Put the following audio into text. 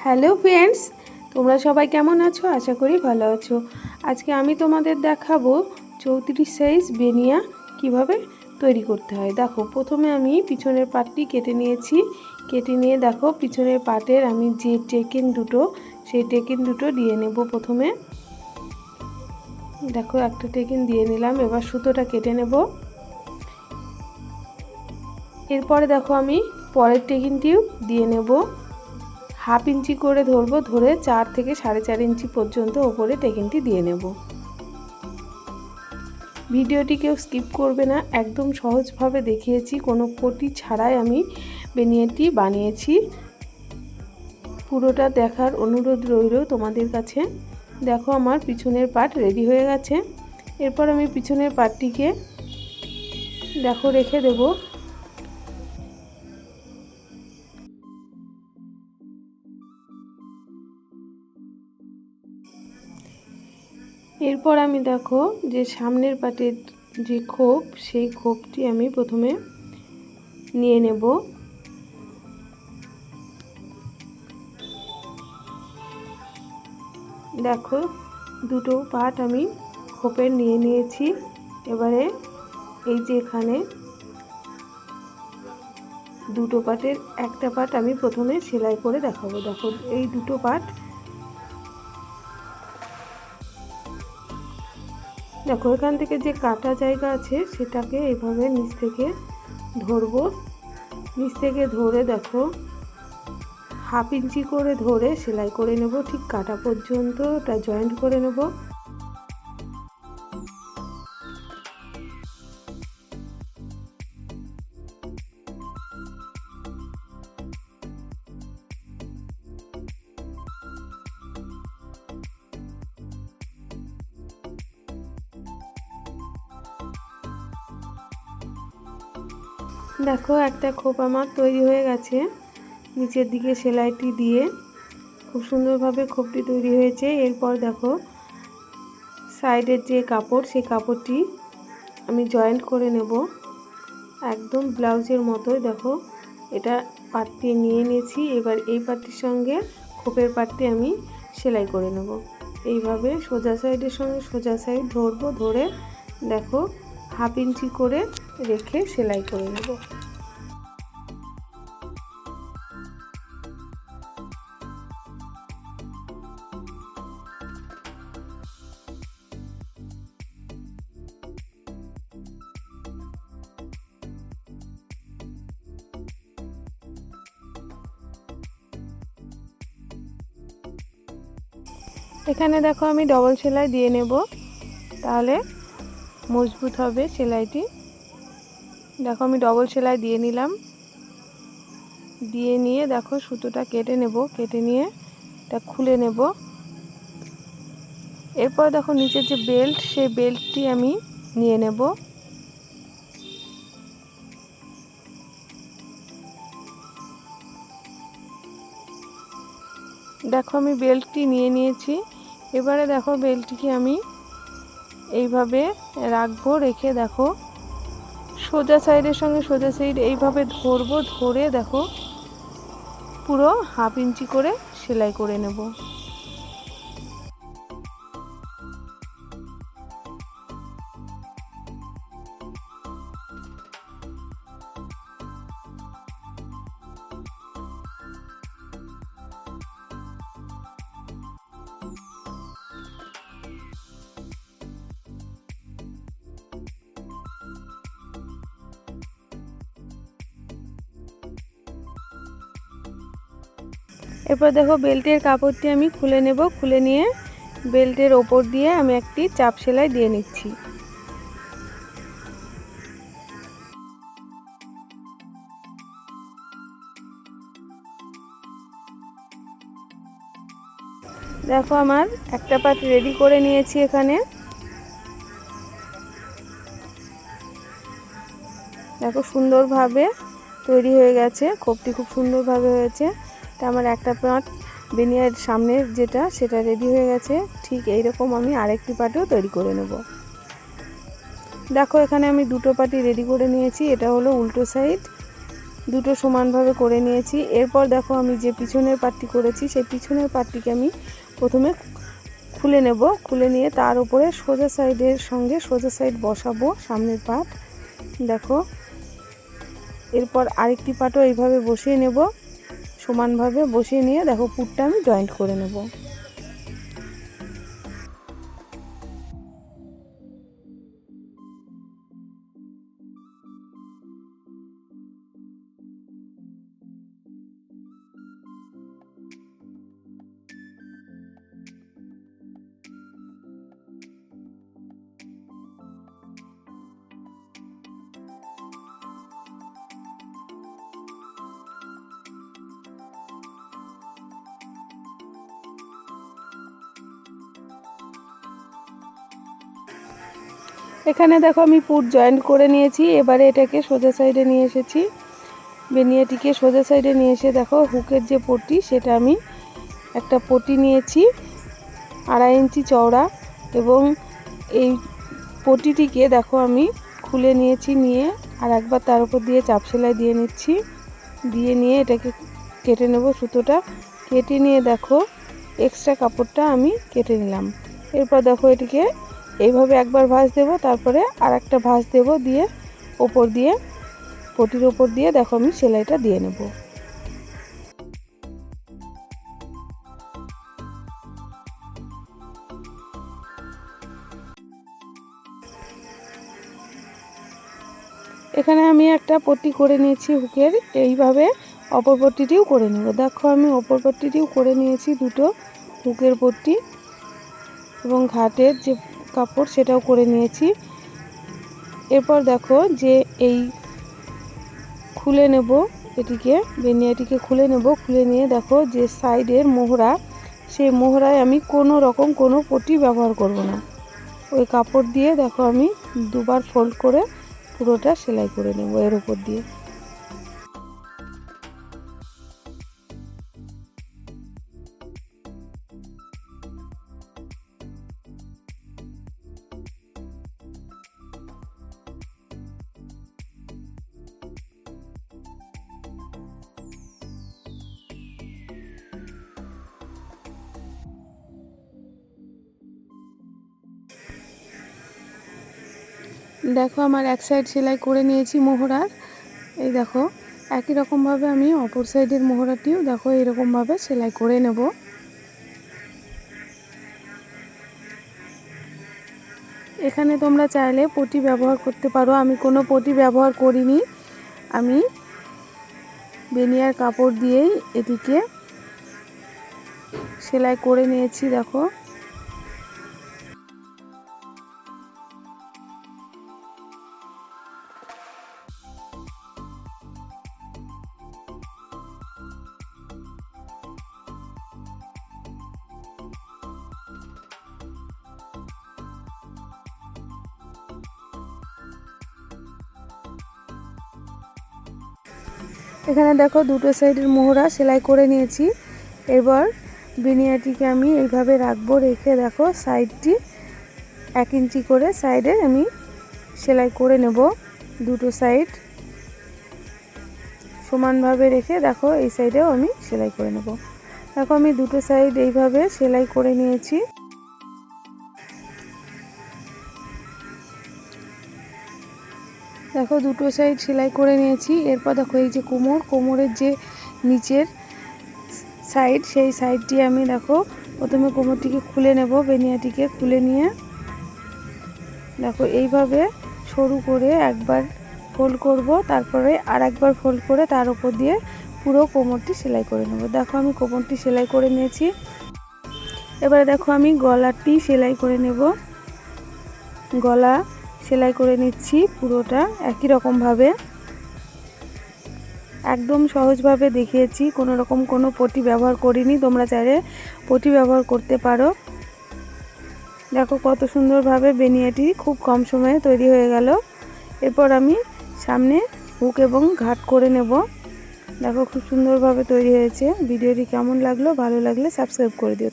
Hello friends, তোমরা সবাই কেমন আছো? আশা করি ভালো আছো। আজকে আমি তোমাদের দেখাবো চৌত্রিশ সাইজ বেনিয়া কীভাবে তৈরি করতে হয়। দেখো, প্রথমে আমি পিছনের পাটটি কেটে নিয়েছি। কেটে নিয়ে দেখো, পিছনের পাটের আমি যে টেকিন দুটো, সেই টেকিন দুটো দিয়ে নেব প্রথমে। দেখো, একটা টেকিন দিয়ে নিলাম, এবার সুতোটা কেটে নেব। এরপরে দেখো আমি পরের টেকিনটিও দিয়ে নেব। হাফ ইঞ্চি করে ধরবো, ধরে চার থেকে সাড়ে চার ইঞ্চি পর্যন্ত ওপরে টেকিনটি দিয়ে নেব। ভিডিওটি কেউ স্কিপ করবে না, একদম সহজভাবে দেখিয়েছি, কোনো পটি ছাড়াই আমি বেনিয়াটি বানিয়েছি। পুরোটা দেখার অনুরোধ রইল তোমাদের কাছে। দেখো আমার পিছনের পাট রেডি হয়ে গেছে। এরপর আমি পিছনের পাটটিকে, দেখো, রেখে দেবো। এরপর আমি দেখো যে সামনের পাটের যে খোপ, সেই খোপটি আমি প্রথমে নিয়ে নেব। দেখো, দুটো পাট আমি খোপের নিয়ে নিয়েছি। এবারে এই যে এখানে দুটো পাটের, একটা পাট আমি প্রথমে সেলাই করে দেখাবো। দেখো, এই দুটো পাট দেখো, এখান থেকে যে কাটা জায়গা আছে, সেটাকে এভাবে নিচ থেকে ধরব। নিচ থেকে ধরে দেখো, হাফ ইঞ্চি করে ধরে সেলাই করে নেব, ঠিক কাটা পর্যন্ত ওটা জয়েন্ট করে নেব। দেখো, একটা খোপ আমার তৈরি হয়ে গেছে। নিচের দিকে সেলাইটি দিয়ে খুব সুন্দরভাবে খোপটি তৈরি হয়েছে। এরপর দেখো, সাইডের যে কাপড়, সেই কাপড়টি আমি জয়েন্ট করে নেব। একদম ব্লাউজের মতোই দেখো, এটা পাটটি নিয়ে নিয়েছি। এবার এই পাটটির সঙ্গে খোপের পাটটি আমি সেলাই করে নেব। এইভাবে সোজা সাইডের সঙ্গে সোজা সাইড ধরবো, ধরে দেখো হাফ ইঞ্চি করে রেখে সেলাই করে নেব। এখানে দেখো আমি ডবল সেলাই দিয়ে নেব। তাহলে মজবুত হবে সেলাইটি। দেখো আমি ডবল সেলাই দিয়ে নিলাম। দিয়ে নিয়ে দেখো সুতোটা কেটে নেব, কেটে নিয়ে এটা খুলে নেব। এরপর দেখো নিচের যে বেল্ট সেই বেল্টটি আমি নিয়ে নেব। দেখো আমি বেল্টটি নিয়ে নিয়েছি। এবারে দেখো বেল্টটিকে আমি এইভাবে রাখব, রেখে দেখো। সোজা সাইডের সঙ্গে সোজা সাইড এইভাবে ধরবো, ধরে দেখো, পুরো হাফ ইঞ্চি করে সেলাই করে নেব। এরপর দেখো বেল্টের কাপড়টি আমি খুলে নেব। খুলে নিয়ে বেল্টের ওপর দিয়ে আমি একটি চাপ সেলাই দিয়ে নিচ্ছি। দেখো আমার একটা পাট রেডি করে নিয়েছি এখানে। দেখো সুন্দরভাবে তৈরি হয়ে গেছে। খোপটি খুব সুন্দরভাবে হয়েছে। তা আমার একটা পাট বেনিয়ার সামনের যেটা, সেটা রেডি হয়ে গেছে। ঠিক এই রকম আমি আরেকটি পাটও তৈরি করে নেব। দেখো, এখানে আমি দুটো পাটি রেডি করে নিয়েছি। এটা হলো উল্টো সাইড দুটো সমানভাবে করে নিয়েছি। এরপর দেখো, আমি যে পিছনের পাটটি করেছি, সেই পিছনের পাটটিকে আমি প্রথমে খুলে নেব। খুলে নিয়ে তার উপরে সোজা সাইডের সঙ্গে সোজা সাইড বসাবো সামনের পাট। দেখো, এরপর আরেকটি পাটও এইভাবে বসিয়ে নেব। সমানভাবে বসিয়ে নিয়ে দেখো পুরটা আমি জয়েন্ট করে নেব। এখানে দেখো আমি পুট জয়েন্ট করে নিয়েছি, এবারে এটাকে সোজা সাইডে নিয়ে এসেছি। বেনিয়াটিকে সোজা সাইডে নিয়ে এসে দেখো হুকের যে পটি, সেটা আমি একটা পটি নিয়েছি, আড়াই ইঞ্চি চওড়া এবং এই পটিটিকে দেখো আমি খুলে নিয়েছি নিয়ে, আর একবার তার উপর দিয়ে চাপ সেলাই দিয়ে নিচ্ছি। দিয়ে নিয়ে এটাকে কেটে নেব সুতোটা। কেটে নিয়ে দেখো এক্সট্রা কাপড়টা আমি কেটে নিলাম। এরপর দেখো এটিকে এইভাবে একবার ভাঁজ দেব, তারপরে আর একটা ভাঁজ দেব দিয়ে, ওপর দিয়ে, পটির ওপর দিয়ে দেখো আমি সেলাইটা দিয়ে নেব। এখানে আমি একটা পট্টি করে নিয়েছি হুকের, এইভাবে অপর পট্টিটিও করে নেব। দেখো আমি অপর পট্টিটিও করে নিয়েছি দুটো হুকের পট্টি এবং ঘাটের যে কাপড় সেটাও করে নিয়েছি। এরপর দেখো যে এই খুলে নেব এটিকে বেনিয়াটিকে খুলে নেব। খুলে নিয়ে দেখো যে সাইডের মোহরা, সেই মোহরায় আমি কোনো রকম কোনো পটি ব্যবহার করব না। ওই কাপড় দিয়ে দেখো আমি দুবার ফোল্ড করে পুরোটা সেলাই করে নেব এর উপর দিয়ে। দেখো, আমার এক সাইড সেলাই করে নিয়েছি মোহরার। এই দেখো, একই রকমভাবে আমি অপর সাইডের মোহরাটিও দেখো এরকমভাবে সেলাই করে নেব। এখানে তোমরা চাইলে পটি ব্যবহার করতে পারো। আমি কোনো পটি ব্যবহার করিনি। আমি বেনিয়ার কাপড় দিয়েই এটিকে সেলাই করে নিয়েছি, দেখো। এখানে দেখো দুটো সাইডের মোহরা সেলাই করে নিয়েছি। এবার বিনিয়াটিকে আমি এইভাবে রাখব, রেখে দেখো সাইডটি এক ইঞ্চি করে সাইডে আমি সেলাই করে নেব দুটো সাইড। সমানভাবে রেখে দেখো এই সাইডেও আমি সেলাই করে নেব। দেখো আমি দুটো সাইড এইভাবে সেলাই করে নিয়েছি। দেখো, দুটো সাইড সেলাই করে নিয়েছি। এরপর দেখো, এই যে কোমর, কোমরের যে নিচের সাইড সেই সাইডটি আমি দেখো, প্রথমে কোমরটিকে খুলে নেব, বেনিয়াটিকে খুলে নিয়ে। দেখো, এইভাবে সরু করে একবার ফোল্ড করব, তারপরে আর একবার ফোল্ড করে তার উপর দিয়ে পুরো কোমরটি সেলাই করে নেব। দেখো, আমি কোমরটি সেলাই করে নিয়েছি। এবারে দেখো, আমি গলাটি সেলাই করে নেব। গলা সেলাই করে নিচ্ছি পুরোটা একই রকমভাবে। একদম সহজভাবে দেখিয়েছি কোনো রকম কোনো পটি ব্যবহার করিনি, তোমরা চাইলে পটি ব্যবহার করতে পারো। দেখো কত সুন্দরভাবে বেনিয়াটি খুব কম সময়ে তৈরি হয়ে গেল। এরপর আমি সামনে হুক এবং ঘাট করে নেব। দেখো খুব সুন্দরভাবে তৈরি হয়েছে। ভিডিওটি কেমন লাগল, ভালো লাগলে সাবস্ক্রাইব করে দিও।